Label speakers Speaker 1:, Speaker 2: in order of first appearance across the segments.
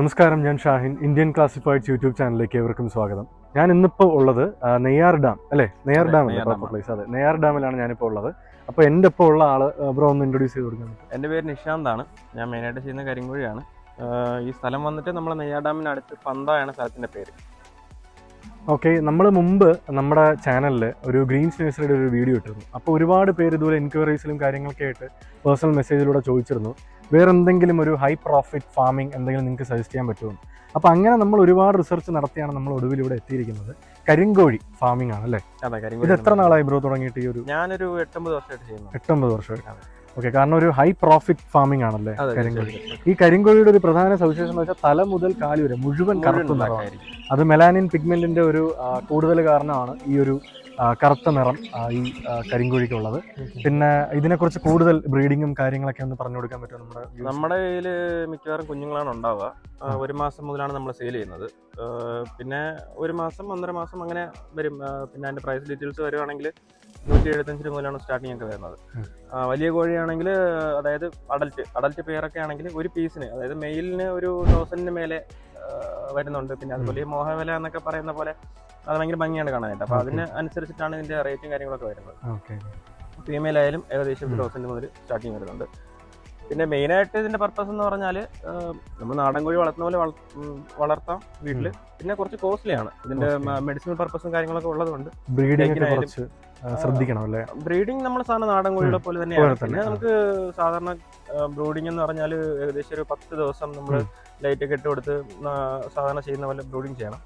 Speaker 1: നമസ്കാരം ഞാൻ Shahin. Indian Classifieds YouTube ചാനലിലേക്ക് ഏവർക്കും സ്വാഗതം. ഞാൻ ഇന്നിപ്പോൾ ഉള്ളത് നെയ്യാർ ഡാം അല്ലേ? നെയ്യാർ ഡാം അല്ലേ? പ്രോപ്പർ പ്ലേസ് അതെ നെയ്യാർ ഡാമിലാണ് ഞാനിപ്പോൾ ഉള്ളത്. അപ്പോൾ എന്റെ ഇപ്പോൾ ഉള്ള ആൾ ബ്രോ ഒന്ന് ഇൻട്രൊഡ്യൂസ് ചെയ്ത് കൊടുക്കാൻ
Speaker 2: എന്റെ പേര് നിഷാന്താണ് ഞാൻ മെയിനായിട്ട് ചെയ്യുന്ന കരിങ്കുഴിയാണ്. ഈ സ്ഥലം വന്നിട്ട് നമ്മൾ നെയ്യാർ ഡാമിന് അടുത്ത് എന്ന സ്ഥലത്തിന്റെ പേര്.
Speaker 1: ഓക്കെ നമ്മൾ മുമ്പ് നമ്മുടെ ചാനലിൽ ഒരു ഗ്രീൻ നഴ്സറിയുടെ ഒരു വീഡിയോ ഇട്ടിരുന്നു. അപ്പോൾ ഒരുപാട് പേര് ഇതുപോലെ എൻക്വയറീസിലും കാര്യങ്ങളൊക്കെ ആയിട്ട് പേഴ്സണൽ മെസ്സേജിലൂടെ ചോദിച്ചിരുന്നു. വേറെ എന്തെങ്കിലും ഒരു ഹൈ പ്രോഫിറ്റ് ഫാമിംഗ് എന്തെങ്കിലും നിങ്ങൾക്ക് സജസ്റ്റ് ചെയ്യാൻ പറ്റുമോ? അപ്പോൾ അങ്ങനെ നമ്മൾ ഒരുപാട് റിസർച്ച് നടത്തിയാണ് നമ്മൾ ഒടുവിൽ ഇവിടെ എത്തിയിരിക്കുന്നത്. കരിങ്കോഴി ഫാമിംഗ് ആണ് അല്ലേ? ഇത് എത്ര നാളായി ബ്രോ തുടങ്ങിയിട്ട് ഈ ഒരു
Speaker 2: ഞാനൊരു എട്ടൊമ്പത് വർഷമായിട്ട് ചെയ്യുന്നു.
Speaker 1: എട്ടൊമ്പത് വർഷമായിട്ട്. ഓക്കെ കാരണം ഒരു ഹൈ പ്രോഫിറ്റ് ഫാമിംഗ് ആണല്ലേ കരിങ്കോഴി? ഈ കരിങ്കോഴിയുടെ ഒരു പ്രധാന സവിശേഷത എന്ന് വെച്ചാൽ തല മുതൽ കാൽ വരെ മുഴുവൻ കറുത്ത നിറമാണ്. അത് മെലാനിൻ പിഗ്മെന്റിന്റെ ഒരു കൂടുതൽ കാരണമാണ് ഈ ഒരു കറുത്ത നിറം ഈ കരിങ്കോഴിക്കുള്ളത്. പിന്നെ ഇതിനെക്കുറിച്ച് കൂടുതൽ ബ്രീഡിങ്ങും കാര്യങ്ങളൊക്കെ ഒന്ന് പറഞ്ഞു കൊടുക്കാൻ പറ്റും നമ്മുടെ
Speaker 2: നമ്മുടെ കയ്യിൽ മിക്കവാറും കുഞ്ഞുങ്ങളാണ് ഉണ്ടാവുക. ഒരു മാസം മുതലാണ് നമ്മൾ സെയിൽ ചെയ്യുന്നത്. പിന്നെ ഒരു മാസം ഒന്നര മാസം അങ്ങനെ വരും. പിന്നെ അതിന്റെ പ്രൈസ് ഡീറ്റെയിൽസ് വരുവാണെങ്കിൽ നൂറ്റി എഴുപത്തഞ്ച് രൂപ മുതലാണ് സ്റ്റാർട്ടിംഗ് ഒക്കെ വരുന്നത്. വലിയ കോഴിയാണെങ്കിൽ അതായത് അഡൽറ്റ് അഡൽറ്റ് പെയറൊക്കെ ആണെങ്കിൽ ഒരു പീസിന് അതായത് മെയിലിന് ഒരു തൗസൻഡിന് മേലെ വരുന്നുണ്ട്. പിന്നെ അതുപോലെ ഈ മോഹവില എന്നൊക്കെ പറയുന്ന പോലെ അത് ഭയങ്കര ഭംഗിയാണ് കാണാനായിട്ട്. അപ്പോൾ
Speaker 1: Okay.
Speaker 2: അതിന് അനുസരിച്ചിട്ടാണ് ഇതിന്റെ റേറ്റും കാര്യങ്ങളൊക്കെ വരുന്നത്. ഫീമെയിൽ ആയാലും ഏകദേശം. തൗസൻഡ് മുതൽ സ്റ്റാർട്ടിങ് വരുന്നുണ്ട്. പിന്നെ മെയിനായിട്ട് ഇതിന്റെ പർപ്പസ് എന്ന് പറഞ്ഞാൽ നമ്മൾ നാടൻ കോഴി വളർത്തുന്ന പോലെ വളർത്താം വീട്ടിൽ പിന്നെ കുറച്ച് കോസ്റ്റ്ലി ആണ്. ഇതിന്റെ മെഡിസിനൽ പർപ്പസും കാര്യങ്ങളൊക്കെ ഉള്ളതുകൊണ്ട്.
Speaker 1: ബ്രീഡിംഗ് ശ്രദ്ധിക്കണം അല്ലേ?
Speaker 2: ബ്രീഡിംഗ് നമ്മൾ സാധാരണ നാടൻ കോഴികളെ പോലെ തന്നെയാണ്.
Speaker 1: തന്നെ,
Speaker 2: പിന്നെ നമുക്ക് സാധാരണ ബ്രൂഡിംഗ് എന്ന് പറഞ്ഞാൽ ഏകദേശം ഒരു പത്ത് ദിവസം നമ്മൾ ലൈറ്റ് ഒക്കെ ഇട്ട് കൊടുത്ത് സാധാരണ ചെയ്യുന്ന പോലെ ബ്രൂഡിംഗ് ചെയ്യണം.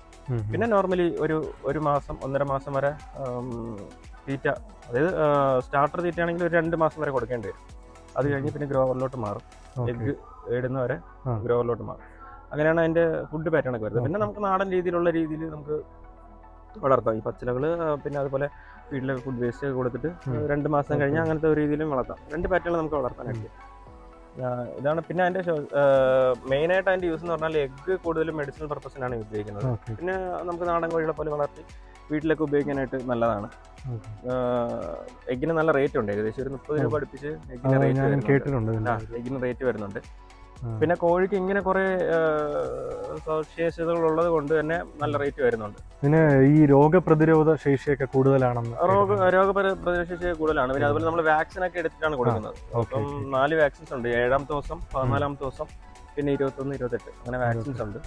Speaker 2: പിന്നെ നോർമലി ഒരു ഒരു മാസം ഒന്നര മാസം വരെ തീറ്റ അതായത് സ്റ്റാർട്ടർ തീറ്റയാണെങ്കിൽ ഒരു രണ്ട് മാസം വരെ കൊടുക്കേണ്ടി വരും. അത് കഴിഞ്ഞ് പിന്നെ ഗ്രോവറിലോട്ട് മാറും. എഗ്ഗ് ഇടുന്ന വരെ ഗ്രോവറിലോട്ട് മാറും. അങ്ങനെയാണ് അതിന്റെ ഫുഡ് പാറ്റേൺ ഒക്കെ വരുന്നത്. പിന്നെ നമുക്ക് നാടൻ രീതിയിലുള്ള രീതിയിൽ നമുക്ക് വളർത്താം. ഈ പച്ചിലകൾ പിന്നെ അതുപോലെ വീട്ടിലെ ഫുഡ് വേസ്റ്റ് ഒക്കെ കൊടുത്തിട്ട് രണ്ട് മാസം കഴിഞ്ഞ് അങ്ങനത്തെ ഒരു രീതിയിലും വളർത്താം. രണ്ട് പാറ്റേൺ നമുക്ക് വളർത്താനായിട്ട്. ഇതാണ് പിന്നെ അതിന്റെ മെയിൻ ആയിട്ട് അതിന്റെ യൂസ് എന്ന് പറഞ്ഞാൽ എഗ്ഗ് കൂടുതലും മെഡിസിനൽ പർപ്പസിനാണ് ഉപയോഗിക്കുന്നത്. പിന്നെ നമുക്ക് നാടൻ കോഴികളെ പോലെ വളർത്തി വീട്ടിലൊക്കെ ഉപയോഗിക്കാനായിട്ട് നല്ലതാണ്. എഗ്ഗിന് നല്ല റേറ്റ് ഉണ്ട്. ഏകദേശം ഒരു മുപ്പത് രൂപ അടുപ്പിച്ച് എഗ്ഗിന് റേറ്റ്
Speaker 1: കേട്ടിട്ടുണ്ട്
Speaker 2: എഗ്ഗിന് റേറ്റ് വരുന്നുണ്ട്. പിന്നെ കോഴിക്ക് ഇങ്ങനെ കുറെ സവിശേഷതകൾ ഉള്ളത് കൊണ്ട് തന്നെ നല്ല റേറ്റ് വരുന്നുണ്ട്.
Speaker 1: പിന്നെ ഈ രോഗപ്രതിരോധ ശേഷിയൊക്കെ കൂടുതലാണെന്ന്
Speaker 2: രോഗ
Speaker 1: രോഗപ്രതിരോധ
Speaker 2: ശേഷി കൂടുതലാണ്. പിന്നെ അതുപോലെ നമ്മൾ വാക്സിൻ ഒക്കെ എടുത്തിട്ടാണ് കൊടുക്കുന്നത്. അപ്പം നാല് വാക്സിൻസ് ഉണ്ട്. ഏഴാമത്തെ ദിവസം പതിനാലാമത്തെ ദിവസം പിന്നെ ഇരുപത്തൊന്ന് ഇരുപത്തെട്ട്. അങ്ങനെ വാക്സിൻസ് ഉണ്ട്.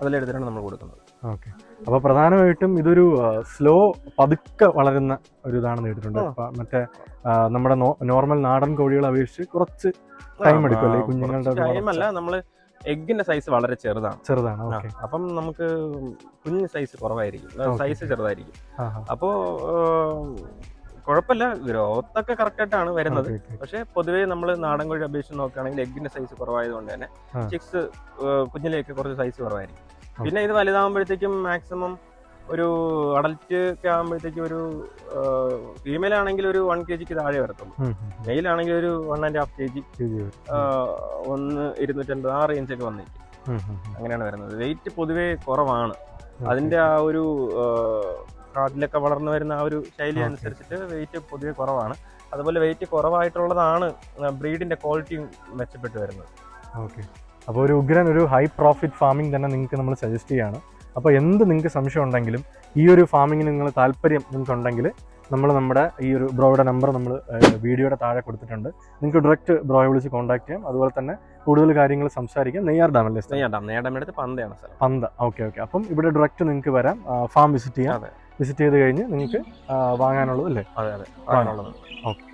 Speaker 2: അതിലെടുത്തിട്ടാണ് നമ്മൾ കൊടുക്കുന്നത്.
Speaker 1: ഓക്കെ. അപ്പൊ പ്രധാനമായിട്ടും ഇതൊരു സ്ലോ പതുക്കെ വളരുന്ന ഒരു
Speaker 2: ആ.
Speaker 1: അപ്പൊ മറ്റേ നമ്മുടെ നോർമൽ നാടൻ കോഴികളെ അപേക്ഷിച്ച് കുറച്ച് ടൈം എടുക്കും അല്ലേ? കുഞ്ഞുങ്ങളുടെ
Speaker 2: ടൈമല്ല എഗ്ഗിന്റെ സൈസ് വളരെ ചെറുതാണ്.
Speaker 1: ചെറുതാണ്
Speaker 2: അപ്പം നമുക്ക് കുഞ്ഞ് സൈസ് കുറവായിരിക്കും. സൈസ് ചെറുതായിരിക്കും. അപ്പോ കുഴപ്പമില്ല ഗ്രോത്ത് ഒക്കെ കറക്റ്റ് ആയിട്ടാണ് വരുന്നത്. പക്ഷെ പൊതുവേ നമ്മൾ നാടൻ കോഴി അപേക്ഷിച്ച് നോക്കുകയാണെങ്കിൽ എഗ്ഗിന്റെ സൈസ് കുറവായതുകൊണ്ട് തന്നെ. ചിക്സ് കുഞ്ഞിലേക്ക് കുറച്ച് സൈസ് കുറവായിരിക്കും. പിന്നെ ഇത് വലുതാകുമ്പോഴത്തേക്കും മാക്സിമം ഒരു അഡൽറ്റ് ഒക്കെ ആകുമ്പോഴത്തേക്കും ഒരു ഫീമെയിൽ ആണെങ്കിൽ ഒരു വൺ കെ ജിക്ക് താഴെ വരത്തുള്ളൂ. മെയിൽ ആണെങ്കിൽ ഒരു one and half K G ഒന്ന് ഇരുന്നൂറ്റൻപത് ആ റേഞ്ച് ഒക്കെ വന്നിരിക്കും. അങ്ങനെയാണ് വരുന്നത്. വെയിറ്റ് പൊതുവേ കുറവാണ്. അതിന്റെ ആ ഒരു കാട്ടിലൊക്കെ വളർന്നു വരുന്ന ആ ഒരു ശൈലി അനുസരിച്ചിട്ട് വെയിറ്റ് പൊതുവെ കുറവാണ്. അതുപോലെ വെയിറ്റ് കുറവായിട്ടുള്ളതാണ് ബ്രീഡിന്റെ ക്വാളിറ്റിയും മെച്ചപ്പെട്ട് വരുന്നത്.
Speaker 1: ഓക്കെ അപ്പോൾ ഒരു ഉഗ്രൻ ഒരു ഹൈ പ്രോഫിറ്റ് ഫാമിംഗ് തന്നെ നിങ്ങൾക്ക് നമ്മൾ സജസ്റ്റ് ചെയ്യുകയാണ് അപ്പോൾ എന്ത് നിങ്ങൾക്ക് സംശയം ഉണ്ടെങ്കിലും ഈ ഒരു ഫാമിങ്ങിന് നിങ്ങൾ താല്പര്യം നിങ്ങൾക്ക് ഉണ്ടെങ്കിൽ നമ്മൾ നമ്മുടെ ഈ ഒരു ബ്രോയുടെ നമ്പർ നമ്മൾ വീഡിയോയുടെ താഴെ കൊടുത്തിട്ടുണ്ട്. നിങ്ങൾക്ക് ഡയറക്റ്റ് ബ്രോയെ വിളിച്ച് കോൺടാക്ട് ചെയ്യാം. അതുപോലെ തന്നെ കൂടുതൽ കാര്യങ്ങൾ സംസാരിക്കാം. നെയ്യാർ ഡാമല്ലേ നെയ്യാർ ഡാം.
Speaker 2: നെയ്യാർ ഡാമിന്റെ അടുത്ത് പന്തയാണ് സാർ
Speaker 1: പന്ത. Okay okay. അപ്പം ഇവിടെ ഡയറക്റ്റ് നിങ്ങൾക്ക് വരാം. ഫാം വിസിറ്റ് ചെയ്യാം. വിസിറ്റ് ചെയ്ത് കഴിഞ്ഞ് നിങ്ങൾക്ക് വാങ്ങാനുള്ളത് അല്ലേ?
Speaker 2: അതെ അതെ.
Speaker 1: വാങ്ങാനുള്ളത്.
Speaker 2: അങ്ങനെയുള്ളത്.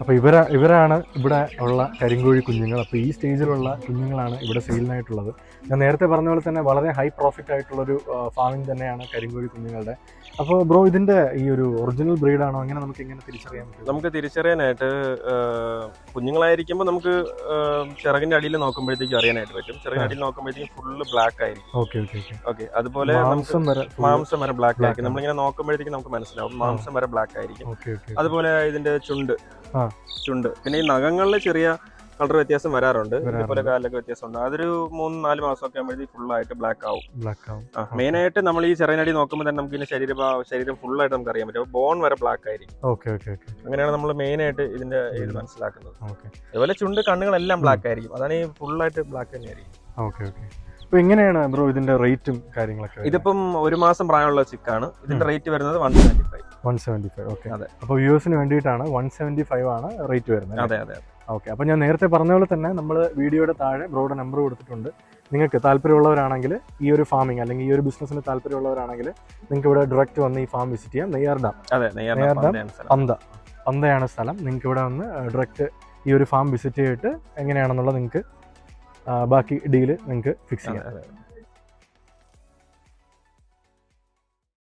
Speaker 1: അപ്പോൾ ഇവര ഇവരാണ് ഇവിടെ ഉള്ള കരിങ്കോഴി കുഞ്ഞുങ്ങൾ. അപ്പോൾ ഈ സ്റ്റേജിലുള്ള കുഞ്ഞുങ്ങളാണ് ഇവിടെ സെയിലിനായിട്ടുള്ളത് ഞാൻ നേരത്തെ പറഞ്ഞ പോലെ തന്നെ വളരെ ഹൈ പ്രോഫിറ്റ് ആയിട്ടുള്ളൊരു ഫാമിംഗ് തന്നെയാണ് കരിങ്കോഴി കുഞ്ഞുങ്ങളുടെ. അപ്പോൾ ബ്രോ ഇതിന്റെ ഈ ഒരു ഒറിജിനൽ ബ്രീഡാണോ അങ്ങനെ നമുക്ക് എങ്ങനെ തിരിച്ചറിയാൻ പറ്റും?
Speaker 2: നമുക്ക് തിരിച്ചറിയാനായിട്ട് കുഞ്ഞുങ്ങളായിരിക്കുമ്പോൾ നമുക്ക് ചിറകിന്റെ അടിയിൽ നോക്കുമ്പോഴത്തേക്കും അറിയാനായിട്ട് പറ്റും. ചിറകിന്റെ അടിയിൽ നോക്കുമ്പോഴത്തേക്കും ഫുള്ള് ബ്ലാക്ക് ആയിരിക്കും.
Speaker 1: ഓക്കെ ഓക്കെ ഓക്കെ
Speaker 2: അതുപോലെ
Speaker 1: മാംസം വരെ
Speaker 2: മാംസം വരെ ബ്ലാക്ക് ആയിരിക്കും. നമ്മളിങ്ങനെ നോക്കുമ്പോഴത്തേക്കും നമുക്ക് മനസ്സിലാവും. മാംസം വരെ ബ്ലാക്ക് ആയിരിക്കും. അതുപോലെ ഇതിന്റെ ചുണ്ട്. ചുണ്ട് പിന്നെ ഈ നഖങ്ങളിൽ ചെറിയ കളർ വ്യത്യാസം വരാറുണ്ട്. ഇതുപോലെ കാലിലൊക്കെ വ്യത്യാസമുണ്ട് അതൊരു മൂന്ന് നാല് ഒക്കെ ആകുമ്പോഴത്തേക്ക് ഫുൾ ആയിട്ട് ബ്ലാക്ക് ആവും.
Speaker 1: ബ്ലാക്ക് ആവും.
Speaker 2: മെയിൻ ആയിട്ട് നമ്മൾ ഈ ചെറിയനടി നോക്കുമ്പോൾ തന്നെ നമുക്ക് ഇതിന്റെ ശരീരം ശരീരം ഫുൾ ആയിട്ട് നമുക്ക് അറിയാൻ പറ്റും. ബോൺ വരെ ബ്ലാക്ക് ആയിരിക്കും.
Speaker 1: ഓക്കെ ഓക്കെ ഓക്കെ
Speaker 2: അങ്ങനെയാണ് നമ്മൾ മെയിൻ ആയിട്ട് ഇതിന്റെ ഇത് മനസ്സിലാക്കുന്നത്. അതുപോലെ ചുണ്ട് കണ്ണുകളെല്ലാം ബ്ലാക്ക് ആയിരിക്കും. അതാണ് ഈ ഫുൾ ആയിട്ട് ബ്ലാക്ക് തന്നെയായിരിക്കും
Speaker 1: ഓക്കെ ഓക്കെ അപ്പോൾ എങ്ങനെയാണ് ബ്രോ ഇതിന്റെ റേറ്റും കാര്യങ്ങളൊക്കെ
Speaker 2: ഇതിപ്പം ഒരു മാസം പ്രായമുള്ള ചിക്കാണ് ഇതിന്റെ റേറ്റ് വരുന്നത് one twenty five
Speaker 1: one seventy five. Okay.
Speaker 2: അതെ.
Speaker 1: അപ്പോൾ വ്യൂവേഴ്സിന് വേണ്ടിയിട്ടാണ് വൺ സെവന്റി ഫൈവ് ആണ് റേറ്റ് വരുന്നത്
Speaker 2: അതെ അതെ
Speaker 1: ഓക്കെ. അപ്പോൾ ഞാൻ നേരത്തെ പറഞ്ഞ പോലെ തന്നെ നമ്മൾ വീഡിയോയുടെ താഴെ ബ്രോഡ് നമ്പർ കൊടുത്തിട്ടുണ്ട്. നിങ്ങൾക്ക് താല്പര്യമുള്ളവരാണെങ്കിൽ ഈ ഒരു ഫാമിംഗ് അല്ലെങ്കിൽ ഈ ഒരു ബിസിനസ്സിന് താല്പര്യമുള്ളവരാണെങ്കിൽ നിങ്ങൾക്ക് ഇവിടെ ഡയറക്റ്റ് വന്ന് ഈ ഫാം വിസിറ്റ് ചെയ്യാം. നെയ്യാർ ഡാം
Speaker 2: അതെ നെയ്യാർ ഡാം.
Speaker 1: പന്ത പന്തയാണ് സ്ഥലം. നിങ്ങൾക്ക് ഇവിടെ വന്ന് ഡയറക്റ്റ് ഈ ഒരു ഫാം വിസിറ്റ് ചെയ്തിട്ട് എങ്ങനെയാണെന്നുള്ളത് നിങ്ങൾക്ക് ബാക്കി ഡീൽ നിങ്ങൾക്ക് ഫിക്സ് ചെയ്യാം.